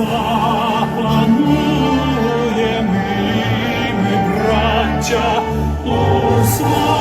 запанує ми, ми браття, у славі.